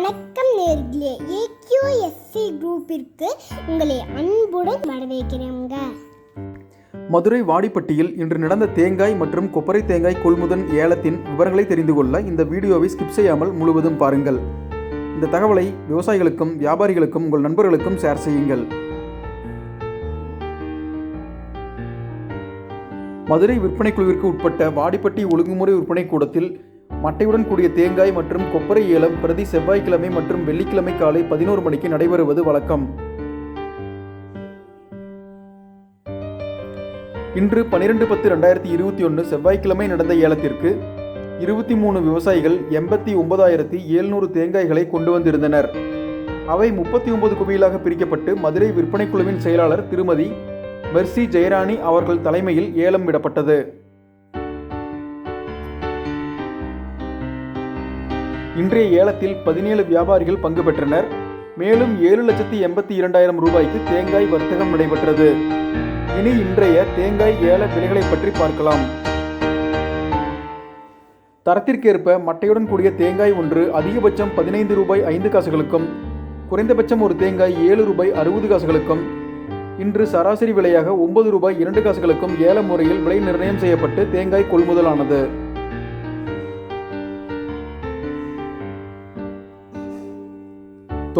வணக்கம் நேர்களே. ஏக்யூஎஸ்சி குரூப்பிற்கு உங்களை அன்புடன் வரவேற்கிறேங்க. மதுரை வாடிப்பட்டியில் இன்று நடந்த தேங்காய் மற்றும் கொப்பரை தேங்காய் கொள்முதல் ஏலத்தின் விவரங்களை தெரிந்து கொள்ள இந்த வீடியோவை ஸ்கிப் செய்யாமல் முழுவதும் பாருங்கள். இந்த தகவலை விவசாயிகளுக்கும் வியாபாரிகளுக்கும் உங்கள் நண்பர்களுக்கும் ஷேர் செய்யுங்கள். மதுரை விற்பனை குழுவிற்கு உட்பட்ட வாடிப்பட்டி ஒழுங்குமுறை விற்பனை கூடத்தில் மட்டையுடன் கூடிய தேங்காய் மற்றும் கொப்பரை ஏலம் பிரதி செவ்வாய்க்கிழமை மற்றும் வெள்ளிக்கிழமை காலை பதினோரு மணிக்கு நடைபெறுவது வழக்கம். இன்று பனிரெண்டு பத்து ரெண்டாயிரத்தி இருபத்தி ஒன்று செவ்வாய்க்கிழமை நடந்த ஏலத்திற்கு இருபத்தி மூணு விவசாயிகள் எண்பத்தி ஒன்பதாயிரத்தி எழுநூறு தேங்காய்களை கொண்டு வந்திருந்தனர். அவை முப்பத்தி ஒன்பது குவியலாக பிரிக்கப்பட்டு மதுரை விற்பனை குழுவின் செயலாளர் திருமதி மெர்சி ஜெயராணி அவர்கள் தலைமையில் ஏலம் விடப்பட்டது. இன்றைய ஏலத்தில் பதினேழு வியாபாரிகள் பங்கு பெற்றனர். மேலும் ஏழு லட்சத்தி எண்பத்தி இரண்டாயிரம் ரூபாய்க்கு தேங்காய் வர்த்தகம் நடைபெற்றது. இனி இன்றைய தேங்காய் ஏல விலைகளை பற்றி பார்க்கலாம். தரத்திற்கேற்ப மட்டையுடன் கூடிய தேங்காய் ஒன்று அதிகபட்சம் பதினைந்து ரூபாய் ஐந்து காசுகளுக்கும் குறைந்தபட்சம் ஒரு தேங்காய் ஏழு ரூபாய் அறுபது காசுகளுக்கும் இன்று சராசரி விலையாக ஒன்பது ரூபாய் இரண்டு காசுகளுக்கும் ஏல முறையில் விலை நிர்ணயம் செய்யப்பட்டு தேங்காய் கொள்முதலானது.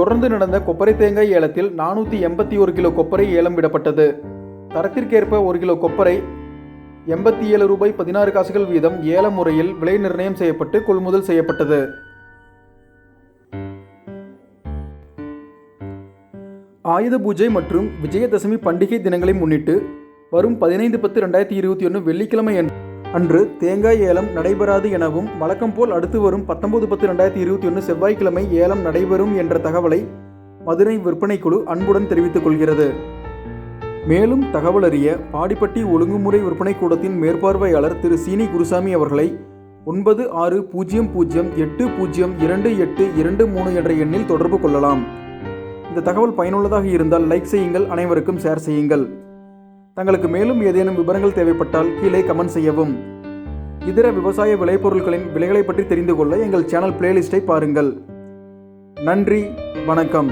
தொடர்ந்து நடந்த கொப்பரை தேங்காய் ஏலத்தில் நானூற்றி எண்பத்தி ஒரு கிலோ கொப்பரை ஏலம் விடப்பட்டது. தரத்திற்கேற்ப ஒரு கிலோ கொப்பரை எண்பத்தி ஏழு ரூபாய் பதினாறு காசுகள் வீதம் ஏல முறையில் விலை நிர்ணயம் செய்யப்பட்டு கொள்முதல் செய்யப்பட்டது. ஆயுத பூஜை மற்றும் விஜயதசமி பண்டிகை தினங்களை முன்னிட்டு வரும் பதினைந்து பத்து ரெண்டாயிரத்தி இருபத்தி ஒன்று வெள்ளிக்கிழமை அன்று- அன்று தேங்காய் ஏலம் நடைபெறாது எனவும் வழக்கம் போல் அடுத்து வரும் பத்தொன்பது பத்து ரெண்டாயிரத்தி இருபத்தி ஒன்று செவ்வாய்க்கிழமை ஏலம் நடைபெறும் என்ற தகவலை மதுரை விற்பனைக்குழு அன்புடன் தெரிவித்துக் கொள்கிறது. மேலும் தகவல் அறிய பாடிப்பட்டி ஒழுங்குமுறை விற்பனை கூடத்தின் மேற்பார்வையாளர் திரு சீனி குருசாமி அவர்களை ஒன்பது ஆறு பூஜ்ஜியம் பூஜ்ஜியம் எட்டு பூஜ்ஜியம் இரண்டு எட்டு இரண்டு மூணு என்ற எண்ணில் தொடர்பு கொள்ளலாம். இந்த தகவல் பயனுள்ளதாக இருந்தால் லைக் செய்யுங்கள் அனைவருக்கும் ஷேர் செய்யுங்கள். தங்களுக்கு மேலும் ஏதேனும் விவரங்கள் தேவைப்பட்டால் கீழே கமெண்ட் செய்யவும். இதர விவசாய விளைபொருட்களின் விலைகளை பற்றி தெரிந்து கொள்ள எங்கள் சேனல் பிளேலிஸ்ட்டை பாருங்கள். நன்றி வணக்கம்.